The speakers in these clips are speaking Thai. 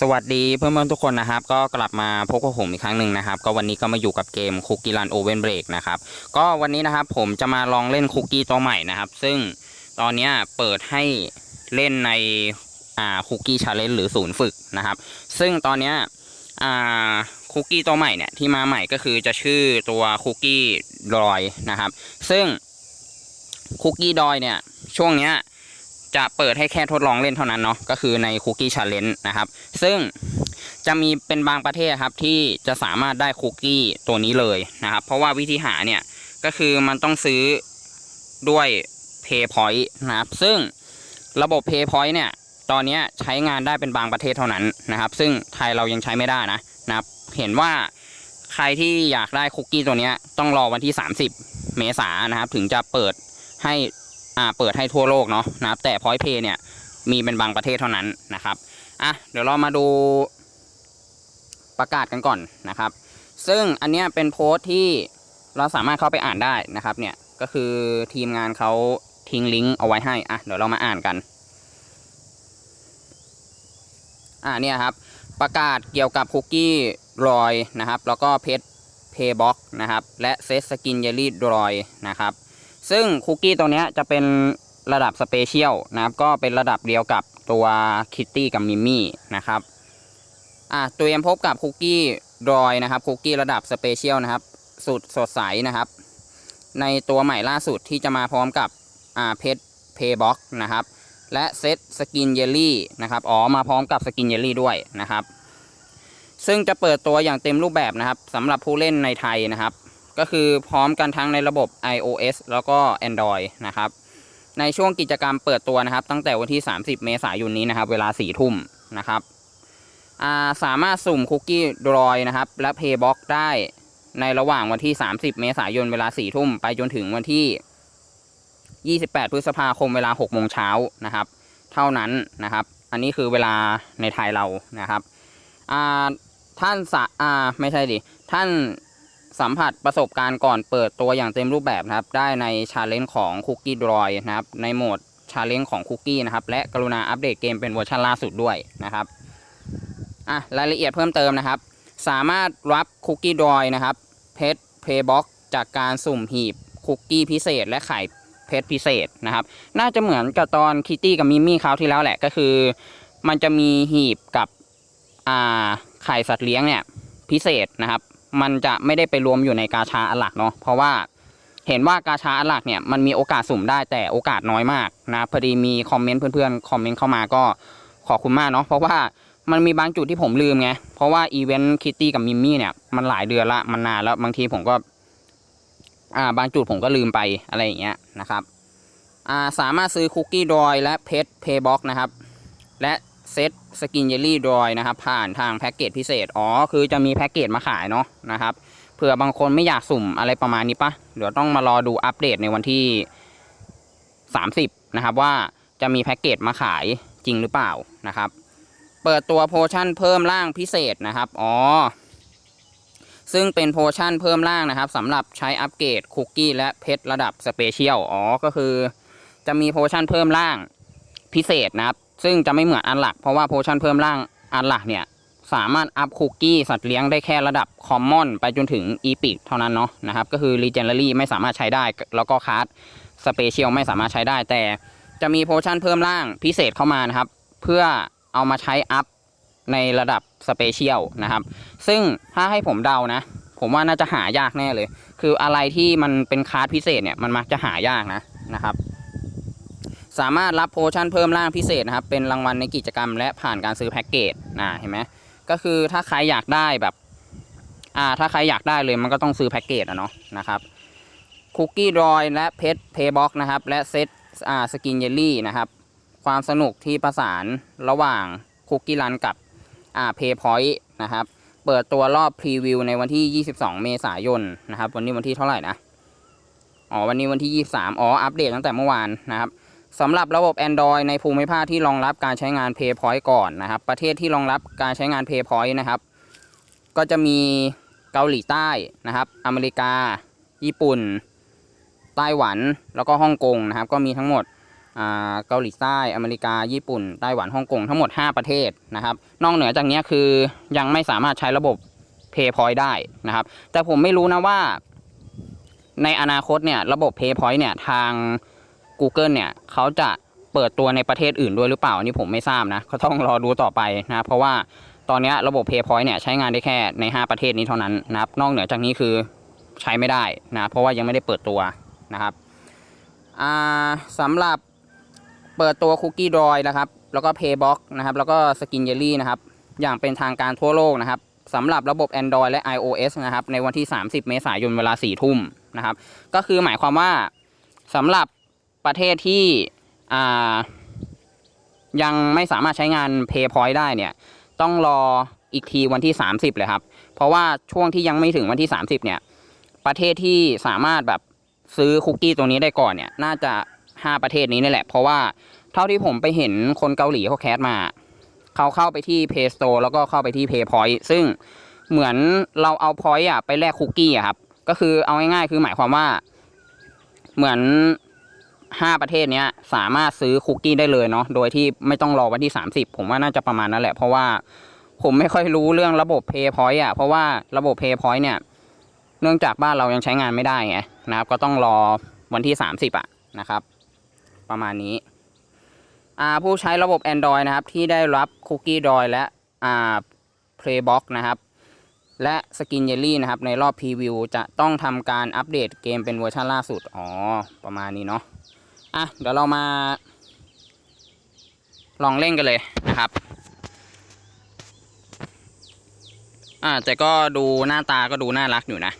สวัสดีเพื่อนๆทุกคนนะครับ ก็กลับมาพบกับผมอีกครั้งหนึ่งนะครับ ก็วันนี้ก็มาอยู่กับเกมคุกกี้รันโอเวนเบรกนะครับก็วันนี้นะครับผมจะมาลองเล่นคุกกี้ตัวใหม่นะครับ ซึ่งตอนนี้เปิดให้เล่นในอ่าคุกกี้ชาเลนจ์หรือศูนย์ฝึกนะครับ ซึ่งตอนนี้อ่าคุกกี้ตัวใหม่เนี่ยที่มาใหม่ก็คือจะชื่อตัวคุกกี้ดอยนะครับ ซึ่งคุกกี้ดอยเนี่ยช่วงเนี้ย จะเปิดให้แค่ทดลองเล่นเท่านั้นเนาะก็คือในคุกกี้ชาเลนจ์นะครับ ซึ่งจะมีเป็นบางประเทศครับที่จะสามารถได้คุกกี้ตัวนี้เลยนะครับ เพราะว่าวิธีหาเนี่ยก็คือมันต้องซื้อด้วย Pay Point นะครับ ซึ่งระบบ Pay Point เนี่ยตอนนี้ใช้งานได้เป็นบางประเทศเท่านั้นนะครับ ซึ่งไทยเรายังใช้ไม่ได้นะนะครับ เห็นว่าใครที่อยากได้คุกกี้ตัวนี้ต้องรอวันที่ 30 เมษายนนะครับ ถึงจะเปิดให้ อ่าเปิดให้ทั่วโลกเนาะนะครับแต่ Point Pay เนี่ยมีเป็นบางประเทศเท่านั้นนะครับอะเดี๋ยวเรามาดูประกาศกันก่อนนะครับ ซึ่งอันเนี้ยเป็นโพสต์ที่เราสามารถเข้าไปอ่านได้นะครับเนี่ยก็คือทีมงานเขาทิ้งลิงก์เอาไว้ให้อะเดี๋ยวเรามาอ่านกันอ่าเนี่ยครับประกาศเกี่ยวกับคุกกี้รอยนะครับ แล้วก็เพชรเพย์บ็อกนะครับ และเซตสกินเยลลี่รอยนะครับ ซึ่งคุกกี้ตัวนี้จะเป็นระดับสเปเชียลนะครับ ก็เป็นระดับเดียวกับตัวคิตตี้กับมิมมี่นะครับอะเตรียมพบกับคุกกี้ดอยนะครับคุกกี้ระดับสเปเชียลนะครับสุดสดใสนะครับ ในตัวใหม่ล่าสุดที่จะมาพร้อมกับอ่าเพชรเพย์บ็อกนะครับ และเซตสกินเยลลี่นะครับอ๋อมาพร้อมกับสกินเยลลี่ด้วยนะครับ ซึ่งจะเปิดตัวอย่างเต็มรูปแบบนะครับสำหรับผู้เล่นในไทยนะครับ ก็คือพร้อมกันทั้งในระบบ iOS แล้วก็ Android นะครับ ในช่วงกิจกรรมเปิดตัวนะครับ ตั้งแต่วันที่ 30 เมษายนนี้นะครับ เวลา 4 ทุ่มนะครับาสามารถสุ่มคุกกี้ดรอยนะครับ และ Paybox ได้ในระหว่างวันที่ 30 เมษายนเวลา 4 ทุ่ม ไปจนถึงวันที่ 28 พฤษภาคมเวลา 6 โมงเช้านะครับ เท่านั้นนะครับ อันนี้คือเวลาในไทยเรานะครับท่านสะอาไม่ใช่ดิ ท่าน สัมผัสประสบการณ์ก่อนเปิดตัวอย่างเต็มรูปแบบนะครับ ได้ในชาเลนจ์ของคุกกี้ดรอยนะครับ ในโหมดชาเลนจ์ของคุกกี้นะครับ และกรุณาอัปเดตเกมเป็นเวอร์ชันล่าสุดด้วยนะครับอะรายละเอียดเพิ่มเติมนะครับ สามารถรับคุกกี้ดรอยนะครับเพชรเพย์บ็อกจากการสุ่มหีบคุกกี้พิเศษ และไข่เพชรพิเศษนะครับ น่าจะเหมือนกับตอนคิตตี้กับมิมมี่คราวที่แล้วแหละก็คือ มันจะมีหีบกับอ่าไข่สัตว์เลี้ยงเนี่ยพิเศษนะครับ มันจะไม่ได้ไปรวมอยู่ในกาชาอันหลักเนาะเพราะว่าเห็นว่ากาชาอันหลักเนี่ยมันมีโอกาสสุ่มได้แต่โอกาสน้อยมากนะพอดีมีคอมเมนต์เพื่อนๆคอมเมนต์เข้ามาก็ขอบคุณมากเนาะเพราะว่ามันมีบางจุดที่ผมลืมไงเพราะว่าอีเวนต์คิตตี้กับมิมมี่เนี่ยมันหลายเดือนละมันนานแล้วบางทีผมก็อ่าบางจุดผมก็ลืมไปอะไรอย่างเงี้ยนะครับอ่าสามารถซื้อคุกกี้ดอยและเพชรเพย์บ็อกนะครับและ เซตสกินเยลลี่ดอยนะครับ ผ่านทางแพ็กเกจพิเศษ อ๋อ คือจะมีแพ็กเกจมาขายเนาะนะครับ เผื่อบางคนไม่อยากสุ่มอะไรประมาณนี้ปะเดี๋ยวต้องมารอดูอัปเดตในวันที่ 30 นะครับ ว่าจะมีแพ็กเกจมาขายจริงหรือเปล่านะครับ เปิดตัวโพชั่นเพิ่มร่างพิเศษนะครับ อ๋อ ซึ่งเป็นโพชั่นเพิ่มร่างนะครับสำหรับใช้อัปเกรดคุกกี้และเพชรระดับสเปเชียล อ๋อ ก็คือ จะมีโพชั่นเพิ่มร่างพิเศษนะครับ ซึ่งจะไม่เหมือนอันหลักเพราะว่าโพชั่นเพิ่มร่างอันหลักเนี่ยสามารถอัพคุกกี้สัตว์เลี้ยงได้แค่ระดับคอมมอนไปจนถึงอีพิกเท่านั้นเนาะนะครับก็คือรีเจนเ r รี่ไม่สามารถใช้ได้ แล้วก็คาร์ดสเปเชียลไม่สามารถใช้ได้ แต่จะมีโพชั่นเพิ่มร่างพิเศษเข้ามานะครับ เพื่อเอามาใช้อัพในระดับสเปเชียลนะครับ ซึ่งถ้าให้ผมเดานะ ผมว่าน่าจะหายากแน่เลย คืออะไรที่มันเป็นคาร์ดพิเศษเนี่ยมันมักจะหายากนะนะครับ สามารถรับโพชั่นเพิ่มร่างพิเศษนะครับเป็นรางวัลในกิจกรรม และผ่านการซื้อแพ็กเกจนะเห็นไหมก็คือถ้าใครอยากได้แบบอ่าถ้าใครอยากได้เลยมันก็ต้องซื้อแพ็กเกจอะเนาะนะครับคุกกี้ดอยและเพชรเพย์บ็อกนะครับและเซตอ่าสกินเยลลี่นะครับความสนุกที่ประสานระหว่างคุกกี้รันกับอ่าเพย์พอยต์นะครับเปิดตัวรอบพรีวิวในวันที่ 22 เมษายนนะครับวันนี้วันที่เท่าไหร่นะอ๋อวันนี้วันที่ 23 อ๋ออัปเดตตั้งแต่เมื่อวานนะครับ สำหรับระบบ Android ในภูมิภาคที่รองรับการใช้งาน PayPoint ก่อนนะครับ ประเทศที่รองรับการใช้งาน PayPoint นะครับ ก็จะมีเกาหลีใต้นะครับ อเมริกา ญี่ปุ่น ไต้หวัน แล้วก็ฮ่องกงนะครับ ก็มีทั้งหมดอ่าเกาหลีใต้ อเมริกา ญี่ปุ่น ไต้หวัน ฮ่องกง ทั้งหมด 5 ประเทศนะครับ นอกเหนือจากนี้คือยังไม่สามารถใช้ระบบ PayPoint ได้นะครับ แต่ผมไม่รู้นะว่า ในอนาคตเนี่ย ระบบ PayPoint เนี่ย ทาง Google เนี่ยเขาจะเปิดตัวในประเทศอื่นด้วยหรือเปล่าอันนี่ผมไม่ทราบนะก็ต้องรอดูต่อไปนะเพราะว่าตอนนี้ระบบ PayPoint เนี่ยใช้งานได้แค่ใน 5 ประเทศนี้เท่านั้นนะครับนอกเหนือจากนี้คือใช้ไม่ได้นะเพราะว่ายังไม่ได้เปิดตัวนะครับอ่าสำหรับเปิดตัว Cookie Droid นะครับแล้วก็ Paybox นะครับแล้วก็ Skin Jelly นะครับอย่างเป็นทางการทั่วโลกนะครับสำหรับระบบ Android และ iOS นะครับในวันที่ 30 เมษายนเวลา 4 ทุ่มนะครับก็คือหมายความว่าสำหรับ ประเทศที่ยังไม่สามารถใช้งาน PayPoint ได้เนี่ย ต้องรออีกทีวันที่ 30 เลยครับ เพราะว่าช่วงที่ยังไม่ถึงวันที่ 30 เนี่ย ประเทศที่สามารถแบบซื้อคุกกี้ตรงนี้ได้ก่อนเนี่ย น่าจะ 5 ประเทศนี้นี่แหละ เพราะว่าเท่าที่ผมไปเห็นคนเกาหลีเขาแคสมา เขาเข้าไปที่ Play Store แล้วก็เข้าไปที่ PayPoint ซึ่งเหมือนเราเอา point อะไปแลกคุกกี้อะครับ ก็คือเอาง่ายๆคือหมายความว่า เหมือน 5ประเทศเนี้ยสามารถซื้อคุกกี้ได้เลยเนาะโดยที่ไม่ต้องรอวันที่30ผมว่าน่าจะประมาณนั้นแหละ เพราะว่าผมไม่ค่อยรู้เรื่องระบบ PayPoint อะเพราะว่าระบบ PayPoint เนี่ย เนื่องจากบ้านเรายังใช้งานไม่ได้ไงนะครับ ก็ต้องรอวันที่30อะนะครับ ประมาณนี้ผู้ใช้ระบบ Android นะครับ ที่ได้รับคุกกี้ดอยและอ่า Playbox นะครับ และ Skin Jelly นะครับ ในรอบพรีวิวจะต้องทำการอัปเดตเกมเป็นเวอร์ชันล่าสุด อ๋อ ประมาณนี้เนาะ อะเดี๋ยวเรามา ลองเล่นกันเลยนะครับ อ่าแต่ก็ดูหน้าตาก็ดูน่ารักอยู่นะ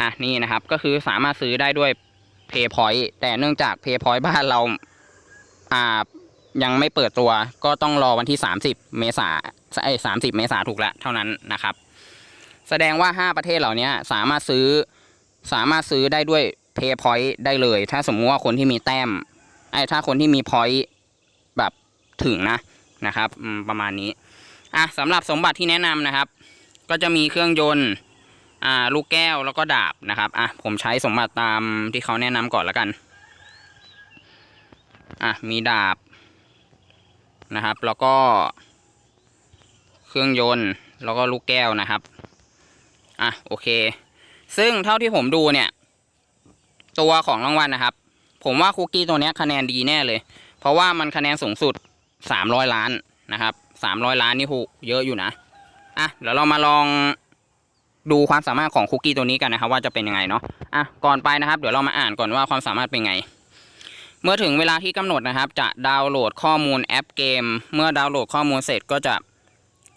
อะนี่นะครับก็คือสามารถซื้อได้ด้วย PayPoint แต่เนื่องจาก PayPoint บ้านเราอ่ายังไม่เปิดตัวก็ต้องรอวันที่ 30 เมษาไอ้สามสิบเมษาถูกแล้วเท่านั้นนะครับ แสดงว่า 5 ประเทศเหล่านี้สามารถซื้อสามารถซื้อได้ด้วย PayPoint ได้เลย ถ้าสมมุติว่าคนที่มีแต้มไอ้ถ้าคนที่มี point แบบถึงนะนะครับประมาณนี้อะสำหรับสมบัติที่แนะนำนะครับ ก็จะมีเครื่องยนต์อ่าลูกแก้วแล้วก็ดาบนะครับอะผมใช้สมบัติตามที่เขาแนะนำก่อนแล้วกันอะมีดาบนะครับ แล้วก็เครื่องยนต์แล้วก็ลูกแก้วนะครับอะโอเค ซึ่งเท่าที่ผมดูเนี่ย ตัวของรางวัลนะครับ ผมว่าคุกกี้ตัวนี้คะแนนดีแน่เลย เพราะว่ามันคะแนนสูงสุด 300 ล้านนะครับ 300 ล้านนี่หูเยอะอยู่นะอะเดี๋ยวเรามาลองดูความสามารถของคุกกี้ตัวนี้กันนะครับ ว่าจะเป็นยังไงเนาะอะก่อนไปนะครับเดี๋ยวเรามาอ่านก่อนว่าความสามารถเป็นไง เมื่อถึงเวลาที่กำหนดนะครับ จะดาวน์โหลดข้อมูลแอปเกม เมื่อดาวน์โหลดข้อมูลเสร็จก็จะ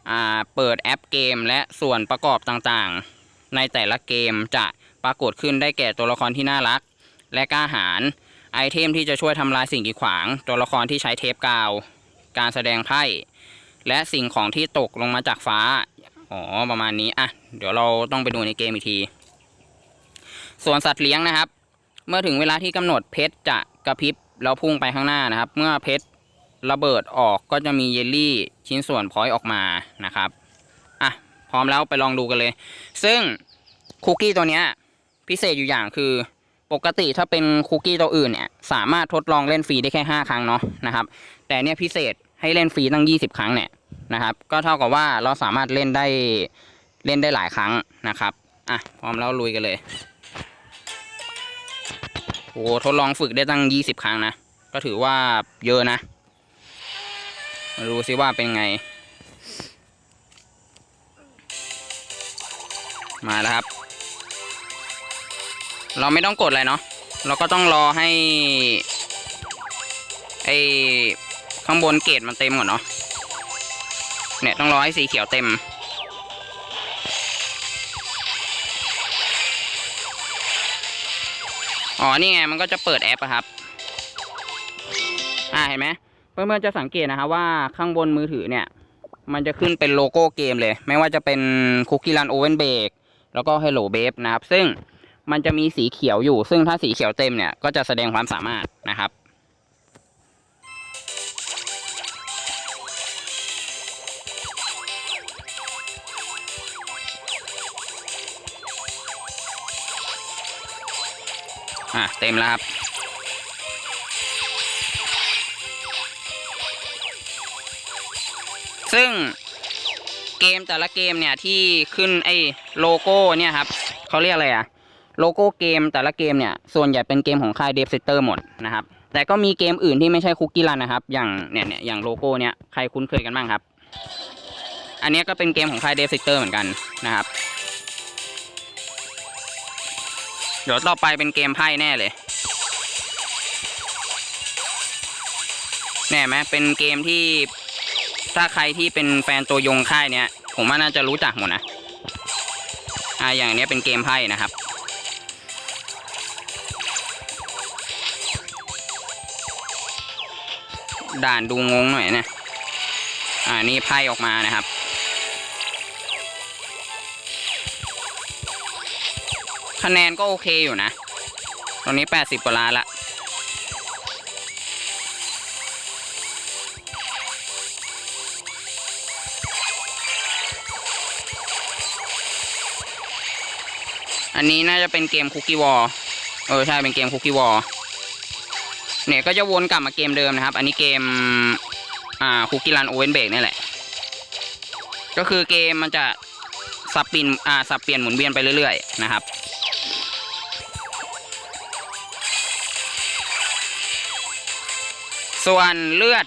อ่าเปิดแอปเกม และส่วนประกอบต่างๆ ในแต่ละเกมจะปรากฏขึ้นได้แก่ตัวละครที่น่ารัก และกล้าหาญไอเทมที่จะช่วยทำลายสิ่งกีดขวาง ตัวละครที่ใช้เทปกาว การแสดงไพ่ และสิ่งของที่ตกลงมาจากฟ้า อ๋อ ประมาณนี้ อะ เดี๋ยวเราต้องไปดูในเกมอีกที ส่วนสัตว์เลี้ยงนะครับ เมื่อถึงเวลาที่กำหนดเพชรจะกระพริบแล้วพุ่งไปข้างหน้านะครับ เมื่อเพชรระเบิดออกก็จะมีเยลลี่ชิ้นส่วนพอยต์ออกมานะครับ อะ พร้อมแล้วไปลองดูกันเลย ซึ่งคุกกี้ตัวเนี้ยพิเศษอยู่อย่างคือ ปกติถ้าเป็นคุกกี้ตัวอื่นเนี่ยสามารถทดลองเล่นฟรีได้แค่ 5 ครั้งเนาะนะครับ แต่เนี่ยพิเศษให้เล่นฟรีตั้ง 20 ครั้งเนี่ยนะครับ ก็เท่ากับว่าเราสามารถเล่นได้เล่นได้หลายครั้งนะครับอะพร้อมแล้วลุยกันเลยโอ้ทดลองฝึกได้ตั้ง 20 ครั้งนะก็ถือว่าเยอะนะมาดูซิว่าเป็นไง มาแล้วครับ เราไม่ต้องกดอะไรเนาะเราก็ต้องรอให้ไอข้างบนเกรดมันเต็มก่อนเนาะเนี่ยต้องรอให้สีเขียวเต็ม อ๋อ นี่ไง มันก็จะเปิดแอปอะครับ อ่า เห็นไหมเพื่อนๆจะสังเกตนะครับว่าข้างบนมือถือเนี่ย มันจะขึ้นเป็นโลโก้เกมเลย ไม่ว่าจะเป็น Cookie Run Oven Bake แล้วก็ Hello Babe นะครับ ซึ่ง มันจะมีสีเขียวอยู่ ซึ่งถ้าสีเขียวเต็มเนี่ยก็จะแสดงความสามารถนะครับ อะเต็มแล้วครับซึ่งเกมแต่ละเกมเนี่ยที่ขึ้นไอ้โลโก้เนี่ยครับเขาเรียกอะไรอะ่ะ โลโก้เกมแต่ละเกมเนี่ย ส่วนใหญ่เป็นเกมของค่ายเดฟเซเตอร์หมดนะครับ แต่ก็มีเกมอื่นที่ไม่ใช่คุกกี้รันนะครับ อย่างเนี่ยเนี่ยอย่างโลโก้เนี่ยใครคุ้นเคยกันบ้างครับ อันนี้ก็เป็นเกมของค่ายเดฟเซเตอร์เหมือนกันนะครับ เดี๋ยวต่อไปเป็นเกมไพ่แน่เลยแน่ไหมเป็นเกมที่ถ้าใครที่เป็นแฟนตัวยงค่ายเนี้ย ผมว่าน่าจะรู้จักหมดนะอ่าอย่างเนี้ยเป็นเกมไพ่นะครับ ด่านดูงงหน่อยนะอ่านี่ไพ่ออกมานะครับ คะแนนก็โอเคอยู่นะ ตอนนี้ 80 กว่าล้านละอันนี้น่าจะเป็นเกมคุกกี้วอลเออใช่เป็นเกมคุกกี้วอล เนี่ยก็จะวนกลับมาเกมเดิมนะครับ อันนี้เกมอ่าคุกกี้รันโอเวนเบรกนี่แหละ ก็คือเกมมันจะสับเปลี่ยนอ่าสับเปลี่ยนหมุนเวียนไปเรื่อยๆนะครับส่วนเลือด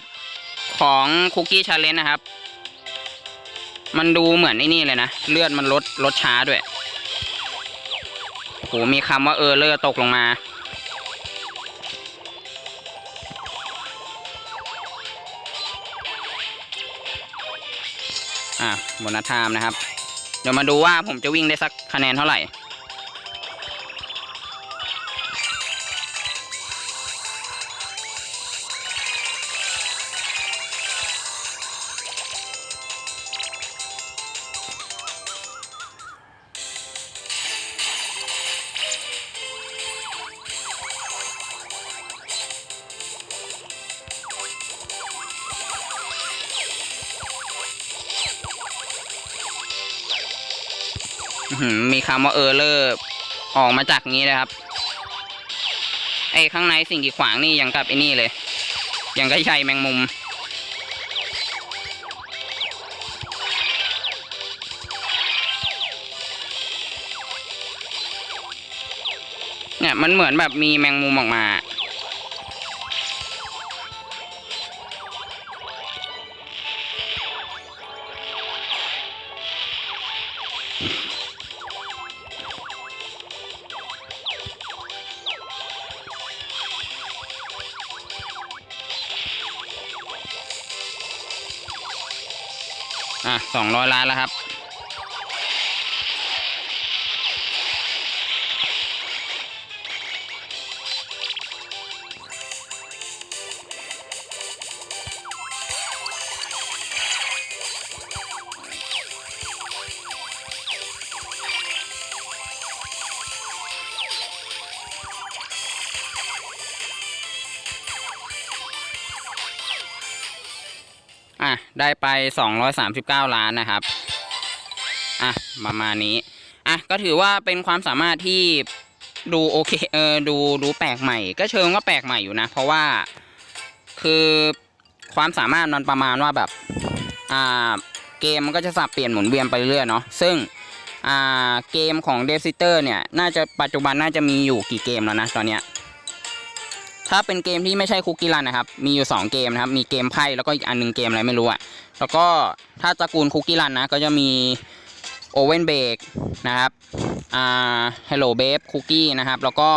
ของคุกกี้ชาเลนนะครับ มันดูเหมือนไอ้นี่เลยนะ เลือดมันลดลดช้าด้วย โห มีคำว่าเออเลอร์ตกลงมา อะโบนัสไทม์นะครับ เดี๋ยวมาดูว่าผมจะวิ่งได้สักคะแนนเท่าไหร่ มีคำว่าเออเลอร์ออกมาจากนี้นะครับ ไอ้ข้างในสิ่งกีดขวางนี่ยังกับไอ้นี่เลย ยังก็ใยแมงมุม เนี่ยมันเหมือนแบบมีแมงมุมออกมา สองร้อยล้านแล้วครับ อะได้ไป 239 ล้านนะครับอะประมาณนี้อะก็ถือว่าเป็นความสามารถที่ดูโอเคเออดูดูแปลกใหม่ ก็เชิงว่าแปลกใหม่อยู่นะ เพราะว่าคือความสามารถมันประมาณว่าแบบอ่าเกมมันก็จะสับเปลี่ยนหมุนเวียนไปเรื่อยเนาะซึ่งอ่าเกมของ d e v s i t e r เนี่ยน่าจะปัจจุบันน่าจะมีอยู่กี่เกมแล้วนะตอนเนี้ย ถ้าเป็นเกมที่ไม่ใช่คุกกี้รันนะครับ มีอยู่ 2 เกมนะครับ มีเกมไพ่แล้วก็อีกอันหนึงเกมอะไรไม่รู้อะแล้วก็ถ้าตระกูลคุกกี้รันนะ ก็จะมีโอเว่นเบกนะครับ อ่า Hello Babe Cookie นะครับ แล้วก็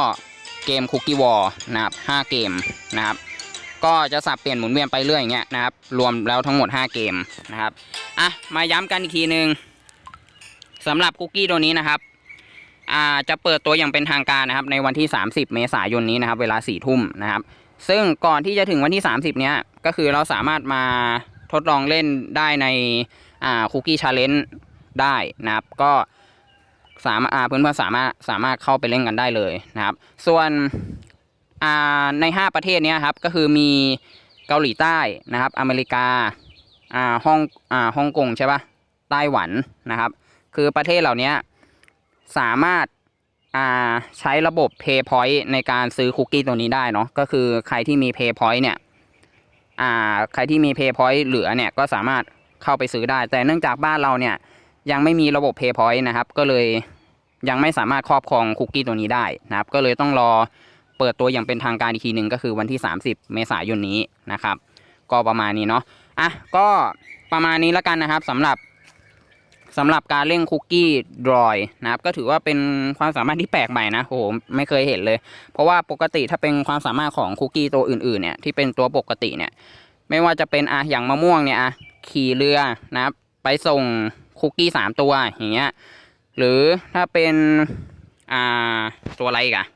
เกม Cookie War นะครับ5เกมนะครับ ก็จะสับเปลี่ยนหมุนเวียนไปเรื่อยอย่างเงี้ยนะครับ รวมแล้วทั้งหมด 5 เกมนะครับ อะ มาย้ำกันอีกทีหนึ่งสำหรับคุกกี้ตัวนี้นะครับ จะเปิดตัวอย่างเป็นทางการนะครับในวันที่ 30 เมษายนนี้นะครับเวลา4ทุ่มนะครับ ซึ่งก่อนที่จะถึงวันที่ 30 เนี้ยก็คือเราสามารถมาทดลองเล่นได้ในอ่าคุกกี้ชาเลนจ์ได้นะครับ ก็สามารถอ่าเพื่อนๆสามารถสามารถเข้าไปเล่นกันได้เลยนะครับ ส่วนอ่าใน 5 ประเทศเนี้ยครับก็คือมีเกาหลีใต้นะครับ อเมริกาอ่าฮ่องอ่าฮ่องกงใช่ปะไต้หวันนะครับ คือประเทศเหล่านี้ สามารถาใช้ระบบ Pay Point ในการซื้อคุกกี้ตัวนี้ได้เนาะก็คือใครที่มี Pay Point เนี่ยใครที่มี Pay Point เหลือเนี่ยก็สามารถเข้าไปซื้อได้ แต่เนื่องจากบ้านเราเนี่ยยังไม่มีระบบ PayPoint นะครับ ก็เลยยังไม่สามารถครอบครองคุกกี้ตัวนี้ได้นะครับ ก็เลยต้องรอเปิดตัวอย่างเป็นทางการอีกทีหนึ่งก็คือวันที่ 30 เมษายนนี้นะครับ ก็ประมาณนี้เนาะอะก็ประมาณนี้แล้วกันนะครับสำหรับ สำหรับการเล่นคุกกี้ดรอยนะครับ ก็ถือว่าเป็นความสามารถที่แปลกใหม่นะโอ้โหไม่เคยเห็นเลย เพราะว่าปกติถ้าเป็นความสามารถของคุกกี้ตัวอื่นๆเนี่ยที่เป็นตัวปกติเนี่ย ไม่ว่าจะเป็นอะอย่างมะม่วงเนี่ยอะขี่เรือนะครับ ไปส่งคุกกี้สามตัวอย่างเงี้ยหรือถ้าเป็นอ่าตัวอะไรกอะ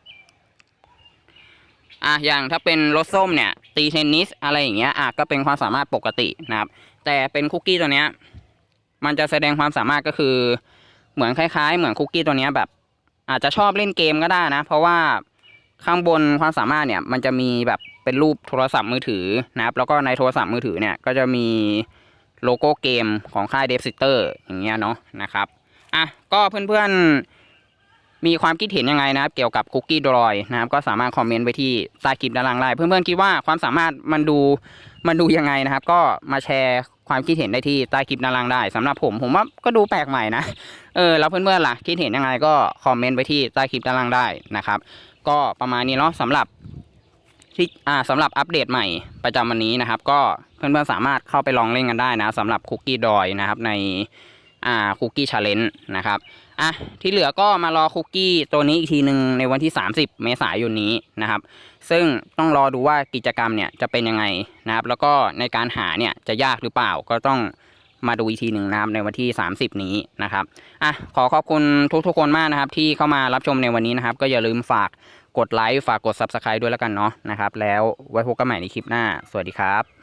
อะอย่างถ้าเป็นรถส้มเนี่ยตีเทนนิสอะไรอย่างเงี้ยอะก็เป็นความสามารถปกตินะครับ แต่เป็นคุกกี้ตัวเนี้ย มันจะแสดงความสามารถก็คือ เหมือนคล้ายๆ เหมือนคุกกี้ตัวนี้แบบ อาจจะชอบเล่นเกมก็ได้นะ เพราะว่าข้างบนความสามารถเนี่ยมันจะมีแบบเป็นรูปโทรศัพท์มือถือนะครับ แล้วก็ในโทรศัพท์มือถือเนี่ยก็จะมีโลโก้เกมของค่ายเดฟซิเตอร์อย่างเงี้ยเนาะนะครับอะก็เพื่อนๆ มีความคิดเห็นยังไงนะครับ เกี่ยวกับคุกกี้ดรอยนะครับ ก็สามารถคอมเมนต์ไว้ที่ใต้คลิปด้านล่างได้เพื่อนๆคิดว่าความสามารถมันดูมันดูยังไงนะครับ ก็มาแชร์ความคิดเห็นได้ที่ใต้คลิปด้านล่างได้สำหรับผมผมว่าก็ดูแปลกใหม่นะเออแล้วเพื่อนๆล่ะคิดเห็นยังไงก็คอมเมนต์ไว้ที่ใต้คลิปด้านล่างได้นะครับ ก็ประมาณนี้เนาะสำหรับที่อ่าสำหรับอัปเดตใหม่ประจำวันนี้นะครับ ก็เพื่อนๆสามารถเข้าไปลองเล่นกันได้นะสำหรับคุกกี้ดอยนะครับในอ่าคุกกี้ชาเลนจ์นะครับ อะที่เหลือก็มารอคุกกี้ตัวนี้อีกทีหนึ่งในวันที่ 30 เมษายนนี้นะครับ ซึ่งต้องรอดูว่ากิจกรรมเนี่ยจะเป็นยังไงนะครับ แล้วก็ในการหาเนี่ยจะยากหรือเปล่าก็ต้องมาดูอีกทีหนึ่งนะครับในวันที่ 30 นี้นะครับอะขอขอบคุณทุกๆคนมากนะครับ ที่เข้ามารับชมในวันนี้นะครับ ก็อย่าลืมฝากกดไลค์ฝากกด Subscribe ด้วยแล้วกันเนาะนะครับ แล้วไว้พบกันใหม่ในคลิปหน้า สวัสดีครับ